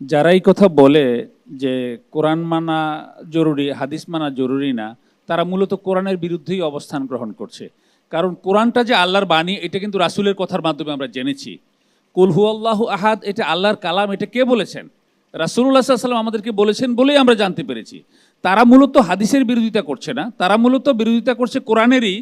যারা এই কথা বলে যে কোরআন মানা জরুরি, হাদিস মানা জরুরি না, তারা মূলত কোরআনের বিরুদ্ধেই অবস্থান গ্রহণ করছে। কারণ কোরআনটা যে আল্লাহর বাণী, এটা কিন্তু রাসূলের কথার মাধ্যমে আমরা জেনেছি। কুলহু আল্লাহ আহাদ, এটা আল্লাহর কালাম, এটা কে বলেছেন? রাসূলুল্লাহ সাল্লাম আমাদেরকে বলেছেন বলেই আমরা জানতে পেরেছি। তারা মূলত হাদিসের বিরোধিতা করছে না, তারা মূলত বিরোধিতা করছে কোরআনেরই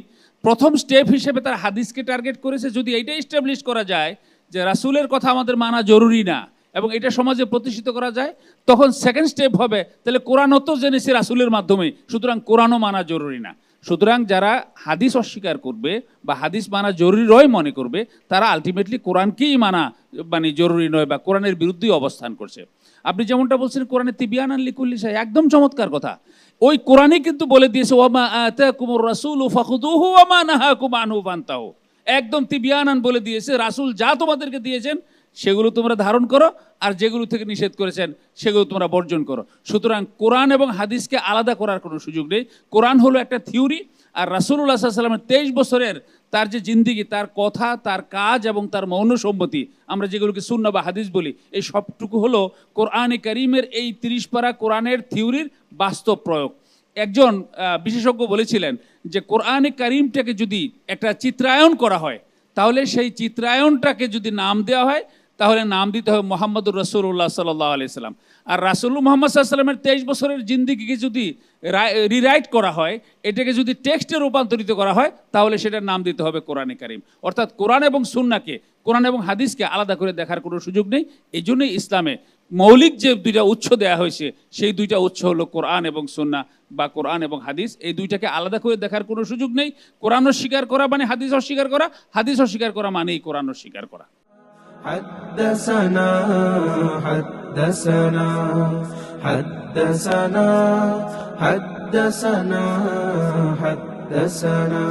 প্রথম স্টেপ হিসেবে তারা হাদিসকে টার্গেট করেছে যদি এইটা এস্টাবলিশ করা যায় যে রাসূলের কথা আমাদের মানা জরুরি না। এবং এটা সমাজে প্রতিষ্ঠিত করা যায়, তখন সেকেন্ড স্টেপ হবে, তাহলে কোরআনও তো জেনেছে রাসূলের মাধ্যমে, সুতরাং কোরআনও মানা জরুরি না। সুতরাং যারা হাদিস অস্বীকার করবে বা হাদিস মানা জরুরি নয় মনে করবে, তারা আলটিমেটলি কোরআনকেই মানা মানে জরুরি নয় বা কোরআনের বিরুদ্ধেই অবস্থান করছে। আপনি যেমনটা বলছেন, কোরআনে তিবিয়ান লিকুল্লি সাহেব একদম চমৎকার কথা। ওই কোরআনই কিন্তু বলে দিয়েছে ওমা আতাকুমুর রাসূল ফাখুদুহু ওমা নাহাকুম আনহু ফান্তাহু। একদম তিবিয়ানান বলে দিয়েছে, রাসূল যা তোমাদেরকে দিয়েছেন সেগুলো তোমরা ধারণ করো, আর যেগুলো থেকে নিষেধ করেছেন, সেগুলো তোমরা বর্জন করো। সুতরাং কোরআন এবং হাদিসকে আলাদা করার কোনো সুযোগ নেই। কোরআন হলো একটা থিওরি, আর রাসূলুল্লাহ সাল্লামের তেইশ বছরের তার যে জিন্দিগি, তার কথা, তার কাজ এবং তার মৌন সম্মতি, আমরা যেগুলোকে শূন্য বা হাদিস বলি, এই সবটুকু হলো কোরআনে করিমের এই তিরিশ পারা কোরআনের থিওরির বাস্তব প্রয়োগ। একজন বিশেষজ্ঞ বলেছিলেন যে কোরআনে করিমটাকে যদি একটা চিত্রায়ন করা হয়, তাহলে সেই চিত্রায়নটাকে যদি নাম দেওয়া হয় তাহলে নাম দিতে হবে মোহাম্মদুর রসুল্লাহ সাল্লাহ আলি সাল্লাম। আর রাসুল মোহাম্মদ সাল্লামের তেইশ বছরের জিন্দিগিকে যদি রিরাইট করা হয়, এটাকে যদি টেক্সটে রূপান্তরিত করা হয়, তাহলে সেটার নাম দিতে হবে কোরআনে কারিম। অর্থাৎ কোরআন এবং সুন্নাকে কোরআন এবং হাদিসকে আলাদা করে দেখার কোনো সুযোগ নেই। এই জন্যই ইসলামে মৌলিক যে দুইটা উৎস দেয়া হয়েছে, সেই দুইটা উৎস হলো কোরআন এবং সুন্না বা কোরআন এবং হাদিস। এই দুইটাকে আলাদা করে দেখার কোনো সুযোগ নেই। কোরআন অস্বীকার করা মানে হাদিস অস্বীকার করা, হাদিস অস্বীকার করা মানেই কোরআন অস্বীকার করা। حدثنا حدثنا حدثنا حدثنا حدثنا.